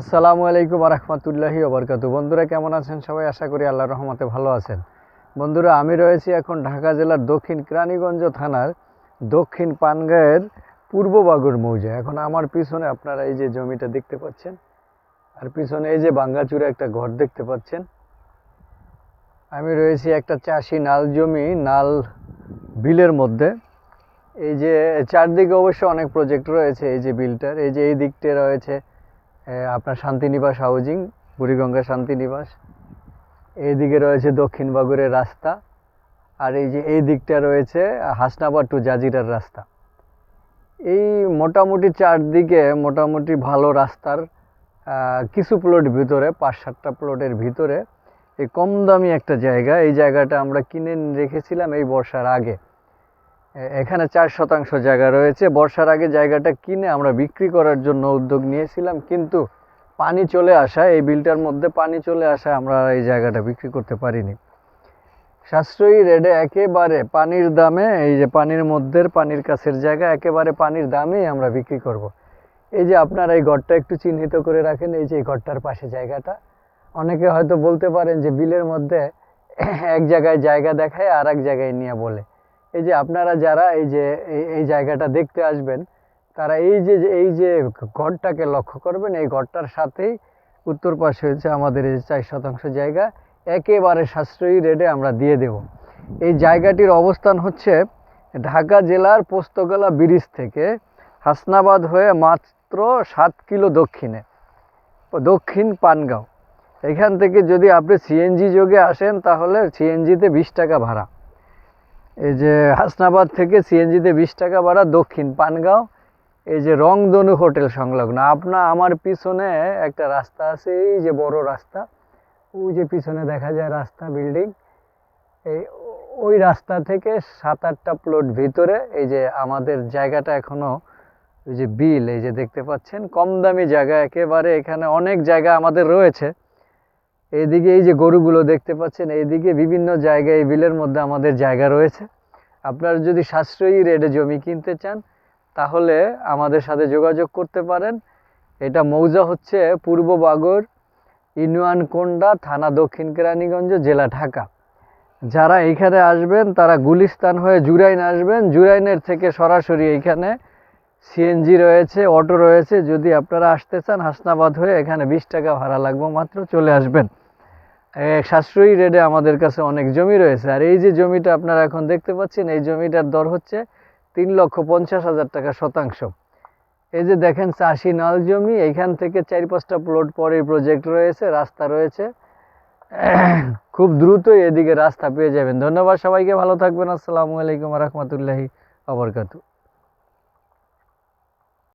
আসসালামু আলাইকুম রহমতুল্লাহি ওবরকাতু বন্ধুরা, কেমন আছেন সবাই? আশা করি আল্লাহর রহমতে ভালো আছেন। বন্ধুরা, আমি রয়েছি এখন ঢাকা জেলার দক্ষিণ কেরানীগঞ্জ থানার দক্ষিণ পানগাঁয়ের পূর্ব বাগুর মৌজা। এখন আমার পিছনে আপনারা এই যে জমিটা দেখতে পাচ্ছেন, আর পিছনে এই যে বাঙ্গাচুরা একটা ঘর দেখতে পাচ্ছেন। আমি রয়েছি একটা চাষি নাল জমি, নাল বিলের মধ্যে। এই যে চারদিকে অবশ্য অনেক প্রজেক্ট রয়েছে, এই যে বিলটার, এই যে এই দিকটা রয়েছে আপনার শান্তিনিবাস হাউজিং, বুড়িগঙ্গা শান্তিনিবাস। এইদিকে রয়েছে দক্ষিণ বাগুরের রাস্তা, আর এই যে এই দিকটা রয়েছে হাসনাবাদ টু জাজিরার রাস্তা। এই মোটামুটি চারদিকে মোটামুটি ভালো রাস্তার কিছু প্লট ভিতরে, পাঁচ সাতটা প্লটের ভিতরে, এই কম দামি একটা জায়গা। এই জায়গাটা আমরা কিনে রেখেছিলাম এই বর্ষার আগে। এখানে চার শতাংশ জায়গা রয়েছে। বর্ষার আগে জায়গাটা কিনে আমরা বিক্রি করার জন্য উদ্যোগ নিয়েছিলাম, কিন্তু পানি চলে আসা, এই বিলটার মধ্যে পানি চলে আসা আমরা এই জায়গাটা বিক্রি করতে পারিনি। সাশ্রয়ী রেডে একেবারে পানির দামে, এই যে পানির মধ্যে পানির কাছের জায়গা, একেবারে পানির দামেই আমরা বিক্রি করব। এই যে আপনারা এই ঘরটা একটু চিহ্নিত করে রাখেন, এই যে এই ঘরটার পাশে জায়গাটা। অনেকে হয়তো বলতে পারেন যে বিলের মধ্যে এক জায়গায় জায়গা দেখায় আর এক জায়গায় নিয়ে বলে। এই যে আপনারা যারা এই যে এই- জায়গাটা দেখতে আসবেন, তারা এই যে এই যে ঘরটাকে লক্ষ্য করবেন, এই ঘরটার সাথেই উত্তর পাশে হচ্ছে আমাদের এই চার শতাংশ জায়গা, একেবারে সাশ্রয়ী রেটে আমরা দিয়ে দেব। এই জায়গাটির অবস্থান হচ্ছে ঢাকা জেলার পোস্তগোলা ব্রিজ থেকে হাসনাবাদ হয়ে মাত্র সাত কিলো দক্ষিণে, দক্ষিণ পানগাঁও। এখান থেকে যদি আপনি সিএনজি যোগে আসেন, তাহলে সিএনজিতে বিশ টাকা ভাড়া। এই যে হাসনাবাদ থেকে সিএনজিতে বিশ টাকা ভাড়া দক্ষিণ পানগাঁও, এই যে রংধনু হোটেল সংলগ্ন। আপনা আমার পিছনে একটা রাস্তা আছে, এই যে বড় রাস্তা, ওই যে পিছনে দেখা যায় রাস্তা বিল্ডিং। এই ওই রাস্তা থেকে সাত আটটা প্লট ভিতরে, এই যে আমাদের জায়গাটা এখনও, ওই যে বিল, এই যে দেখতে পাচ্ছেন, কম দামি জায়গা, একেবারে এখানে অনেক জায়গা আমাদের রয়েছে। এইদিকে এই যে গরুগুলো দেখতে পাচ্ছেন এইদিকে বিভিন্ন জায়গায় এই বিলের মধ্যে আমাদের জায়গা রয়েছে। আপনারা যদি সাশ্রয়ী রেটে জমি কিনতে চান, তাহলে আমাদের সাথে যোগাযোগ করতে পারেন। এটা মৌজা হচ্ছে পূর্ব বাগর ইউনিয়ন কোন্ডা থানা দক্ষিণ কেরানীগঞ্জ জেলা ঢাকা। যারা এইখানে আসবেন, তারা গুলিস্তান হয়ে জুরাইন আসবেন। জুরাইনের থেকে সরাসরি এইখানে সিএনজি রয়েছে, অটো রয়েছে। যদি আপনারা আসতে চান, হাসনাবাদ হয়ে এখানে বিশ টাকা ভাড়া লাগবে মাত্র, চলে আসবেন। সাশ্রয়ী রেটে আমাদের কাছে অনেক জমি রয়েছে। আর এই যে জমিটা আপনারা এখন দেখতে পাচ্ছেন, এই জমিটার দর হচ্ছে তিন লক্ষ পঞ্চাশ হাজার টাকা শতাংশ। এই যে দেখেন চাষি নাল জমি, এইখান থেকে চার পাঁচটা প্লট পরে প্রজেক্ট রয়েছে, রাস্তা রয়েছে। খুব দ্রুতই এদিকে রাস্তা পেয়ে যাবেন। ধন্যবাদ সবাইকে, ভালো থাকবেন। আসসালামু আলাইকুম রহমতুল্লাহি আবরকাতু